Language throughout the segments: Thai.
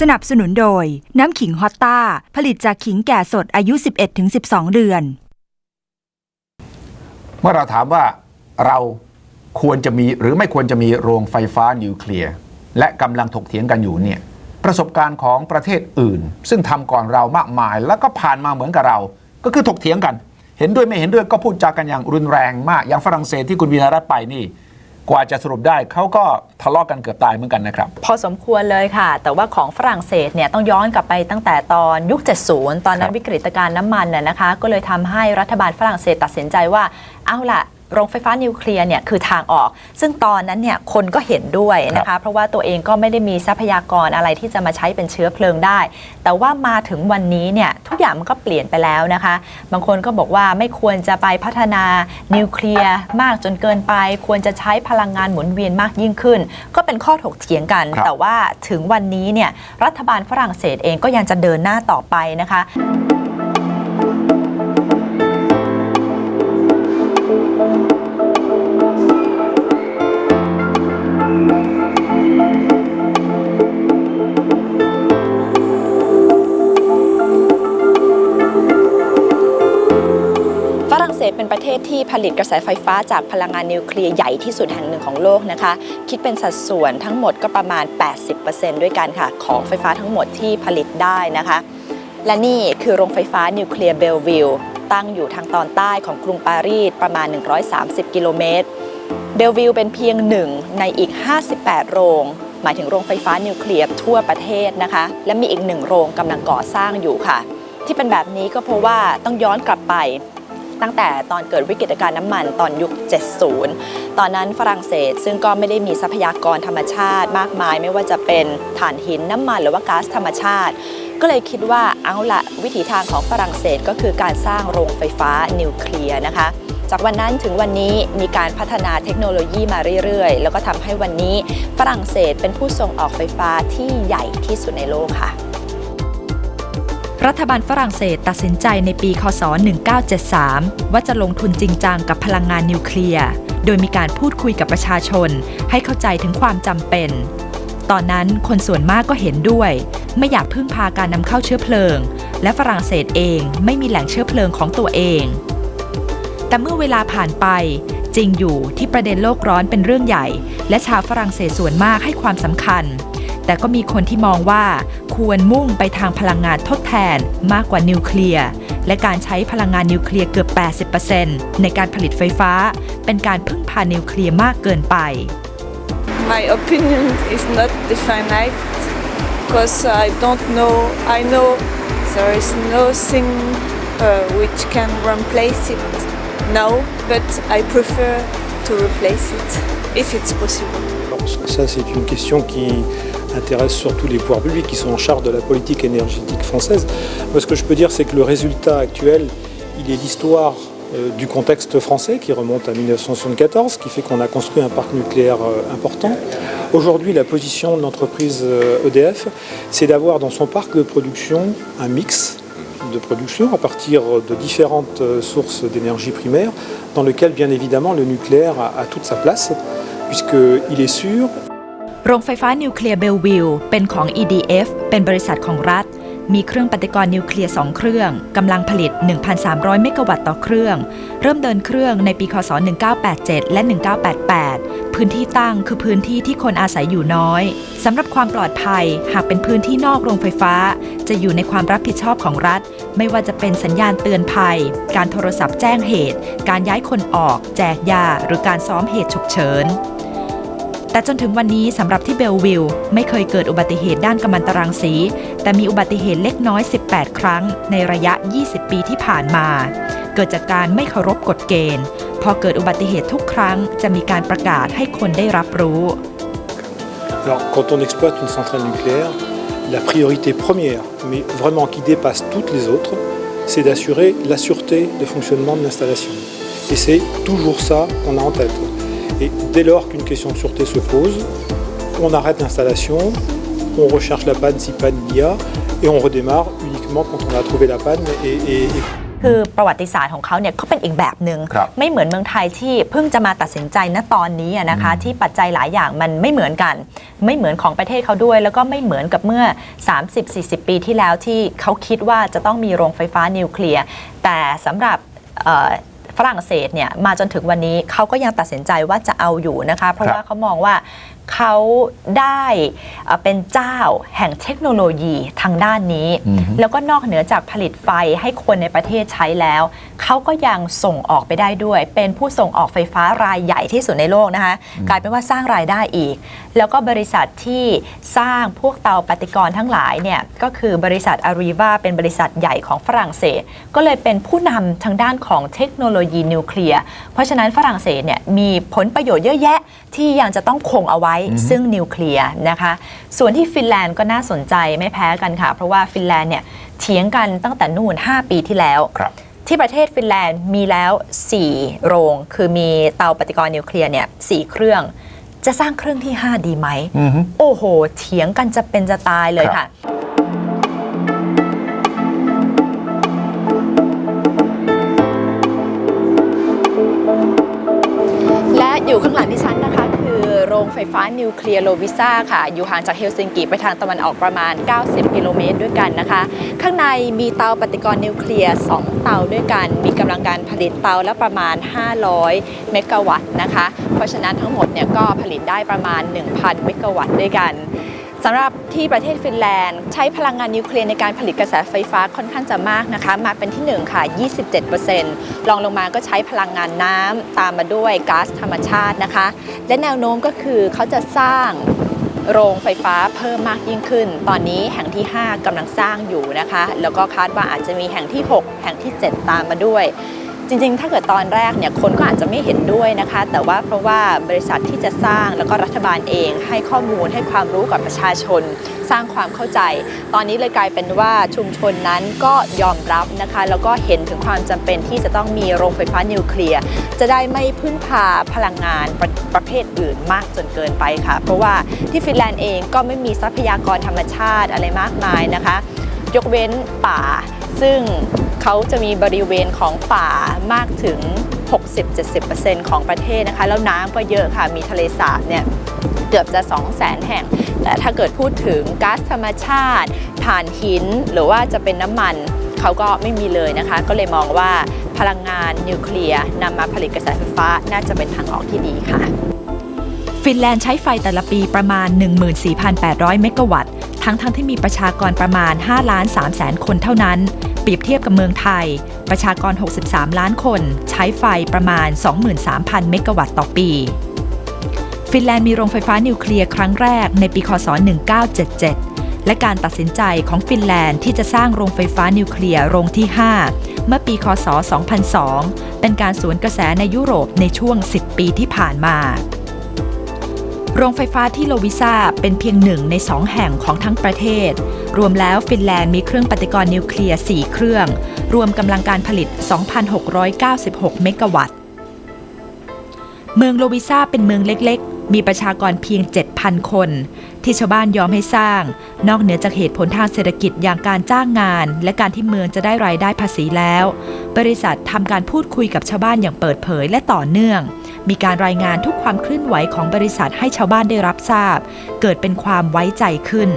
สนับสนุนโดย น้ำขิงฮอตต้าผลิตจากขิงแก่สดอายุ 11-12 เดือน เมื่อเราถามว่าเราควรจะมีหรือไม่ควรจะมีโรงไฟฟ้านิวเคลียร์และกำลังถกเถียงกันอยู่เนี่ยประสบการณ์ของประเทศอื่น ซึ่งทำก่อนเรามากมาย แล้วก็ผ่านมาเหมือนกับเรา ก็คือถกเถียงกัน เห็นด้วยไม่เห็นด้วยก็พูดจากันอย่างรุนแรงมากอย่างฝรั่งเศสที่คุณวีนรัตไปนี่ กว่าจะสรุปได้เขาก็ทะเลาะกันเกือบตายเหมือนกันนะครับ พอสมควรเลยค่ะ แต่ว่าของฝรั่งเศสเนี่ยต้องย้อนกลับไปตั้งแต่ตอนยุค 70 ตอนนั้นวิกฤตการณ์น้ำมันน่ยนะคะ ก็เลยทำให้รัฐบาลฝรั่งเศสตัดสินใจว่าเอาล่ะ โรงไฟฟ้านิวเคลียร์เนี่ยคือทางออก ซึ่งตอนนั้นเนี่ยคนก็เห็นด้วยนะคะ เพราะว่าตัวเองก็ไม่ได้มีทรัพยากรอะไรที่จะมาใช้เป็นเชื้อเพลิงได้ แต่ว่ามาถึงวันนี้เนี่ยทุกอย่างมันก็เปลี่ยนไปแล้วนะคะ บางคนก็บอกว่าไม่ควรจะไปพัฒนานิวเคลียร์มากจนเกินไป ควรจะใช้พลังงานหมุนเวียนมากยิ่งขึ้น ก็เป็นข้อถกเถียงกันครับแต่ว่าถึงวันนี้เนี่ยรัฐบาลฝรั่งเศสเองก็ยังจะเดินหน้าต่อไปนะคะ ผลิตกระแสไฟฟ้าจากพลังงานนิวเคลียร์ใหญ่ที่สุดแห่งหนึ่งของโลกนะคะ คิดเป็นสัดส่วนทั้งหมดก็ประมาณ 80%ด้วยกันค่ะ ของไฟฟ้าทั้งหมดที่ผลิตได้นะคะ และนี่คือโรงไฟฟ้านิวเคลียร์เบลวิลตั้งอยู่ทางตอนใต้ของกรุงปารีสประมาณ 130 กิโลเมตร เบลวิลเป็นเพียงหนึ่งในอีก 58 โรง หมายถึงโรงไฟฟ้านิวเคลียร์ทั่วประเทศนะคะ และมีอีกหนึ่งโรงกำลังก่อสร้างอยู่ค่ะ ที่เป็นแบบนี้ก็เพราะว่าต้องย้อนกลับไป ตั้งแต่ตอนเกิดวิกฤตการณ์น้ำมันตอนยุค 70 ตอนนั้นฝรั่งเศสซึ่งก็ไม่ได้มีทรัพยากรธรรมชาติมากมาย ไม่ว่าจะเป็นถ่านหินน้ำมันหรือว่าก๊าซธรรมชาติ ก็เลยคิดว่าเอาละวิถีทางของฝรั่งเศสก็คือการสร้างโรงไฟฟ้านิวเคลียร์นะคะจากวันนั้นถึงวันนี้มีการพัฒนาเทคโนโลยีมาเรื่อยๆ แล้วก็ทำให้วันนี้ฝรั่งเศสเป็นผู้ส่งออกไฟฟ้าที่ใหญ่ที่สุดในโลกค่ะ รัฐบาลฝรั่งเศสตัดสินใจในปี คศ 1973 ว่าจะลงทุนจริงจังกับพลังงานนิวเคลียร์ โดยมีการพูดคุยกับประชาชน ให้เข้าใจถึงความจำเป็น ตอนนั้นคนส่วนมากก็เห็นด้วย ไม่อยากพึ่งพาการนำเข้าเชื้อเพลิง และฝรั่งเศสเองไม่มีแหล่งเชื้อเพลิงของตัวเอง แต่เมื่อเวลาผ่านไปจริงอยู่ที่ประเด็นโลกร้อนเป็นเรื่องใหญ่ และชาวฝรั่งเศสส่วนมากให้ความสำคัญ แต่ก็มีคนที่มองว่าควรมุ่งไปทางพลังงานทดแทนมากกว่านิวเคลียร์และการใช้พลังงานนิวเคลียร์เกือบ 80%ในการผลิตไฟฟ้า เป็นการพึ่งพานิวเคลียร์มากเกินไป My opinion is not definite because I don't know. I know there is nothing uh, which can replace it now, but I prefer to replace it if it's possible. Alors, ça, c'est une question qui intéresse surtout les pouvoirs publics qui sont en charge de la politique énergétique française. Moi, ce que je peux dire, c'est que le résultat actuel, il est l'histoire euh, du contexte français qui remonte à 1974, qui fait qu'on a construit un parc nucléaire euh, important. Aujourd'hui, la position de l'entreprise euh, EDF, c'est d'avoir dans son parc de production un mix de production à partir de différentes sources d'énergie primaire, dans lequel, bien évidemment, le nucléaire a toute sa place, puisqu'il est sûr โรงไฟฟ้านิวเคลียร์เบลวิลเป็นของ EDF เป็นบริษัทของรัฐ มีเครื่องปฏิกรณ์นิวเคลียร์2เครื่องกำลังผลิต 1,300 เมกะวัตต์ต่อเครื่อง เริ่มเดินเครื่องในปีคศ 1987 และ 1988 พื้นที่ตั้งคือพื้นที่ที่คนอาศัยอยู่น้อยสำหรับความปลอดภัยหากเป็นพื้นที่นอกโรงไฟฟ้า จะอยู่ในความรับผิดชอบของรัฐ ไม่ว่าจะเป็นสัญญาณเตือนภัย การโทรศัพท์แจ้งเหตุ การย้ายคนออก แจกยา หรือการซ้อมเหตุฉุกเฉิน แต่จนถึงวันนี้สำหรับที่เบลวิลไม่เคยเกิดอุบัติเหตุด้านกัมมันตรังสี แต่มีอุบัติเหตุเล็กน้อย 18 ครั้ง ในระยะ 20 ปีที่ผ่านมา เกิดจากการไม่เคารพกฎเกณฑ์ พอเกิดอุบัติเหตุทุกครั้ง จะมีการประกาศให้คนได้รับรู้ Alors, quand on exploite une centrale nucléaire, la priorité première, mais vraiment qui dépasse toutes les autres, c'est d'assurer la sûreté de fonctionnement de l'installation. Et c'est toujours ça qu'on a en tête. Et dès lors qu'une question de sûreté se pose, on arrête l'installation, on recherche la panne si panne il y a, et on redémarre uniquement quand on a trouvé la panne et, et- et คือประวัติศาสตร์ของเขาเนี่ยก็เป็นอีกแบบหนึครั่งบไม่เหมือนเมืองไทยที่เพิ่งจะมาตัดสินใจณตอนนี้อะนะคะ ที่ปัจจัยหลายอย่างมันไม่เหมือนกัน ไม่เหมือนของประเทศเขาด้วย แล้วก็ไม่เหมือนกับเมื่อ 30-40 ปีที่แล้วที่เขาคิดว่าจะต้องมีโรงไฟฟ้านิวเคลียร์แต่สำหรับเอ่อ ฝรั่งเศสเนี่ยมาจนถึงวันนี้เขาก็ยังตัดสินใจว่าจะเอาอยู่นะคะ เพราะครับว่าเขามองว่า เขาได้เอ่อเป็นเจ้าแห่งเทคโนโลยีทางด้านนี้อือฮึแล้วก็นอกเหนือจากผลิตไฟให้คนในประเทศใช้แล้ว เขาก็ยังส่งออกไปได้ด้วย เป็นผู้ส่งออกไฟฟ้ารายใหญ่ที่สุดในโลกนะคะกลายเป็นว่าสร้างรายได้อีก แล้วก็บริษัทที่สร้างพวกเตาปฏิกรณ์ทั้งหลายเนี่ยก็คือบริษัทอารีวาเป็นบริษัทใหญ่ของฝรั่งเศส ก็เลยเป็นผู้นำทางด้านของเทคโนโลยีนิวเคลียร์เพราะฉะนั้นฝรั่งเศสเนี่ยมีผลประโยชน์เยอะแยะที่ยังจะต้องคงเอาไว้ซึ่งนิวเคลียร์นะคะ ส่วนที่ฟินแลนด์ก็น่าสนใจไม่แพ้กันค่ะ เพราะว่าฟินแลนด์เนี่ยเถียงกันตั้งแต่นู่น 5 ปีที่แล้วครับที่ประเทศฟินแลนด์มีแล้ว 4 โรง คือมีเตาปฏิกรณ์นิวเคลียร์เนี่ยสเครื่อง จะสร้างเครื่องที่ 5 ดีไหมอือฮึโอ้โห เถียงกันจะเป็นจะตายเลยครับค่ะและอยู่ข้างหลังที่ฉัน ไฟฟ้านิวเคลียร์โลวิซ่าค่ะ อยู่ห่างจากเฮลซิงกิไปทางตะวันออกประมาณ 90 กิโลเมตรด้วยกันนะคะ ข้างในมีเตาปฏิกรณ์นิวเคลียร์ 2 เตาด้วยกัน มีกำลังการผลิตเตาละประมาณ 500 เมกะวัตต์นะคะ เพราะฉะนั้นทั้งหมดเนี่ยก็ผลิตได้ประมาณ 1,000 เมกะวัตต์ด้วยกัน สำหรับที่ประเทศฟินแลนด์ ใช้พลังงานนิวเคลียร์ในการผลิตกระแสไฟฟ้าค่อนข้างจะมากนะคะ มาเป็นที่1ค่ะ 27%รองลงมาก็ใช้พลังงานน้ำตามมาด้วยก๊าซธรรมชาตินะคะ และแนวโน้มก็คือเขาจะสร้างโรงไฟฟ้าเพิ่มมากยิ่งขึ้น ตอนนี้แห่งที่ 5กำลังสร้างอยู่นะคะ แล้วก็คาดว่าอาจจะมีแห่งที่ 6 แห่งที่ 7 ตามมาด้วย จริงๆ ถ้าเกิดตอนแรกเนี่ยคนก็อาจจะไม่เห็นด้วยนะคะ แต่ว่าเพราะว่าบริษัทที่จะสร้างแล้วก็รัฐบาลเองให้ข้อมูลให้ความรู้กับประชาชน สร้างความเข้าใจ ตอนนี้เลยกลายเป็นว่าชุมชนนั้นก็ยอมรับนะคะ แล้วก็เห็นถึงความจำเป็นที่จะต้องมีโรงไฟฟ้านิวเคลียร์จะได้ไม่พึ่งพาพลังงานประประเภทอื่นมากจนเกินไปค่ะ เพราะว่าที่ฟินแลนด์เองก็ไม่มีทรัพยากรธรรมชาติอะไรมากมายนะคะ ยกเว้นป่าซึ่ง เขาจะมีบริเวณของป่ามากถึง 60-70%ของประเทศนะคะ แล้วน้ำก็เยอะค่ะ มีทะเลสาบเนี่ยเกือบจะ 2 0 0 0 0 0 แห่ง แต่ถ้าเกิดพูดถึงก๊าซธรรมชาติถ่านหิน หรือว่าจะเป็นน้ำมันเขาก็ไม่มีเลยนะคะ ก็เลยมองว่าพลังงานนิวเคลียร์นำมาผลิตกระแสไฟฟ้าน่าจะเป็นทางออกที่ดีค่ะ ฟินแลนด์ใช้ไฟแต่ละปีประมาณ 14,800 เมกะวัตต์ ทั้งทั้งที่มีประชากรประมาณ 5 ล้าน3แสนคนเท่านั้น เปรียบเทียบกับเมืองไทย ประชากร 63 ล้านคนใช้ไฟประมาณ 23,000 เมกะวัตต์ต่อปี ฟินแลนด์มีโรงไฟฟ้านิวเคลียร์ครั้งแรกในปีคศ 1977 และการตัดสินใจของฟินแลนด์ที่จะสร้างโรงไฟฟ้านิวเคลียร์โรงที่ 5 เมื่อปีคศ 2002 เป็นการสวนกระแสในยุโรปในช่วง 10 ปีที่ผ่านมา โรงไฟฟ้าที่โลวิซาเป็นเพียงหนึ่งในสองแห่งของทั้งประเทศ รวมแล้วฟินแลนด์มีเครื่องปฏิกรณ์นิวเคลียร์ 4 เครื่อง รวมกำลังการผลิต 2,696 เมกะวัตต์ เมืองโลวิซาเป็นเมืองเล็กๆ มีประชากรเพียง 7,000 คน ที่ชาวบ้านยอมให้สร้าง นอกเหนือจากเหตุผลทางเศรษฐกิจอย่างการจ้างงาน และการที่เมืองจะได้รายได้ภาษีแล้ว บริษัททำการพูดคุยกับชาวบ้านอย่างเปิดเผยและต่อเนื่อง มีการรายงานทุกความเคลื่อนไหวของบริษัทให้ชาวบ้านได้รับทราบ เกิดเป็นความไว้ใจขึ้น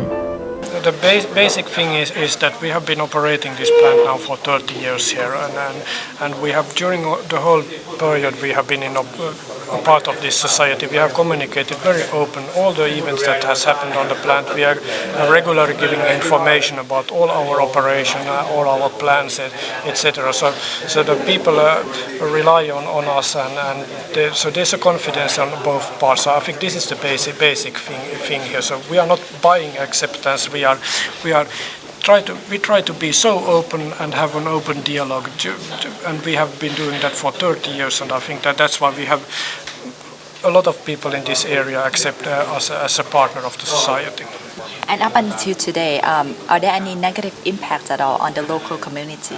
The bas- basic thing is, is that we have been operating this plant now for 30 years here, and and, and we have during the whole period we have been in a, a part of this society. We have communicated very open all the events that has happened on the plant. We are regularly giving information about all our operation, uh, all our plans, etc. So so the people uh, rely on, on us, and and there, so there's a confidence on both parts. So I think this is the basic basic thing thing here. So we are not buying acceptance. We are we are try to we try to be so open and have an open dialogue to, to, and we have been doing that for 30 years and I think that that's why we have a lot of people in this area accept uh, us as a partner of the society. And up until today, um, are there any negative impacts at all on the local community?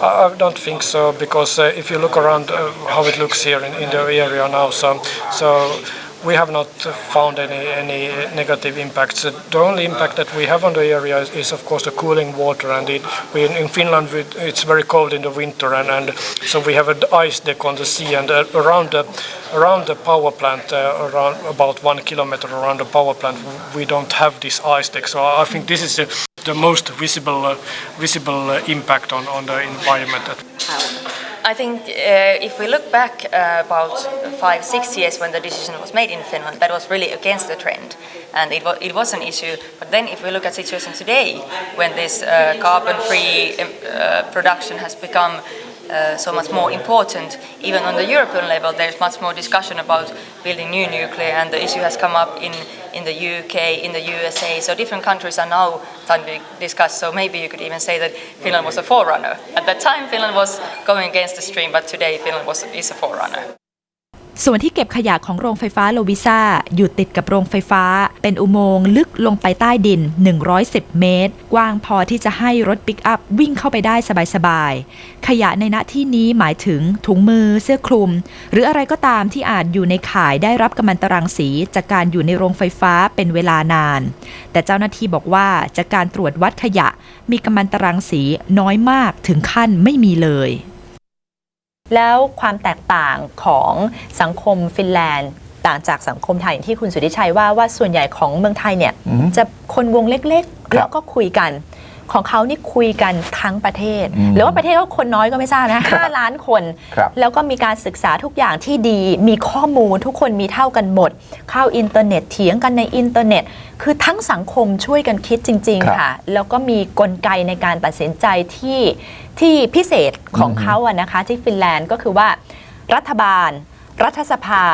I don't think so because uh, if you look around uh, how it looks here in, in the area now, so so we have not found any, any negative impacts. The only impact that we have on the area is, is of course the cooling water, and it, we, in Finland we, it's very cold in the winter, and, and so we have an ice deck on the sea, and uh, around the around the power plant, uh, around about one kilometer around the power plant, we don't have this ice deck. So I think this is the, the most visible uh, visible uh, impact on, on the environment. I think uh, if we look back uh, about five, six years when the decision was made in Finland, that was really against the trend, and it, wa- it was an issue. But then, if we look at situation today, when this uh, carbon-free uh, production has become uh, so much more important, even on the European level, there's much more discussion about building new nuclear, and the issue has come up in in the UK, in the USA. So different countries are now starting to discuss. So maybe you could even say that Finland was a forerunner. At that time, Finland was going against the stream, but today Finland was is a forerunner. ส่วนที่เก็บขยะของโรงไฟฟ้าโลวิซาอยู่ติดกับโรงไฟฟ้า เป็นอุโมงค์ลึกลงไปใต้ดิน 110 เมตร กว้างพอที่จะให้รถปิกอัพวิ่งเข้าไปได้สบายๆ ขยะในณที่นี้หมายถึงถุงมือเสื้อคลุม หรืออะไรก็ตามที่อาจอยู่ในข่ายได้รับกัมมันตรังสีจากการอยู่ในโรงไฟฟ้าเป็นเวลานาน แต่เจ้าหน้าที่บอกว่าจากการตรวจวัดขยะมีกัมมันตรังสีน้อยมากถึงขั้นไม่มีเลย แล้วความแตกต่างของสังคมฟินแลนด์ ต่างจากสังคมไทยอย่างที่คุณสุทธิชัยว่าว่าส่วนใหญ่ของเมืองไทยเนี่ยอือฮึจะคนวงเล็กๆครับแล้วก็คุยกัน ของเขานี่คุยกันทั้งประเทศอืมหรือว่าประเทศก็คนน้อยก็ไม่ทราบนะห้าล้านคนครับแล้วก็มีการศึกษาทุกอย่างที่ดี มีข้อมูลทุกคนมีเท่ากันหมด เข้าอินเทอร์เน็ตเถียงกันในอินเทอร์เน็ต คือทั้งสังคมช่วยกันคิดจริงครับๆค่ะ แล้วก็มีกลไกในการตัดสินใจที่ที่พิเศษของอืมเขาอะนะคะที่ฟินแลนด์ก็คือว่ารัฐบาล รัฐสภา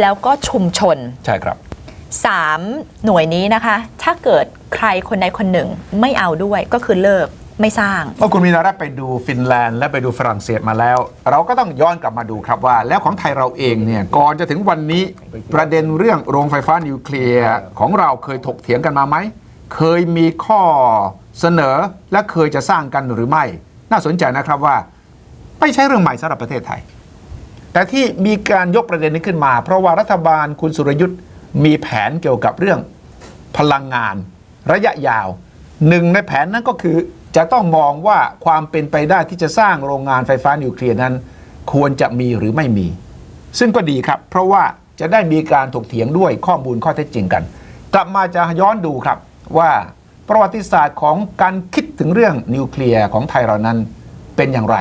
แล้วก็ชุมชน ใช่ครับ3หน่วยนี้นะคะ ถ้าเกิด ใครคนใดคนหนึ่งไม่เอาด้วยก็คือเลิกไม่สร้างเมื่อคุณมีนารัตไปดูฟินแลนด์และไปดูฝรั่งเศสมาแล้ว เราก็ต้องย้อนกลับมาดูครับว่า แล้วของไทยเราเองเนี่ยก่อนจะถึงวันนี้ประเด็นเรื่องโรงไฟฟ้านิวเคลียร์ของเราเคยถกเถียงกันมาไหม เคยมีข้อเสนอและเคยจะสร้างกันหรือไม่ น่าสนใจนะครับว่า ไม่ใช่เรื่องใหม่สำหรับประเทศไทย แต่ที่มีการยกประเด็นนี้ขึ้นมา เพราะว่ารัฐบาลคุณสุรยุทธ์มีแผนเกี่ยวกับเรื่องพลังงาน ระยะยาวหนึ่งในแผนนั้นก็คือจะต้องมองว่าความเป็นไปได้ที่จะสร้างโรงงานไฟฟ้านิวเคลียร์นั้น ควรจะมีหรือไม่มี ซึ่งก็ดีครับ เพราะว่าจะได้มีการถกเถียงด้วยข้อมูลข้อเท็จจริงกัน กลับมาจะย้อนดูครับว่าประวัติศาสตร์ของการคิดถึงเรื่องนิวเคลียร์ของไทยเรานั้นเป็นอย่างไร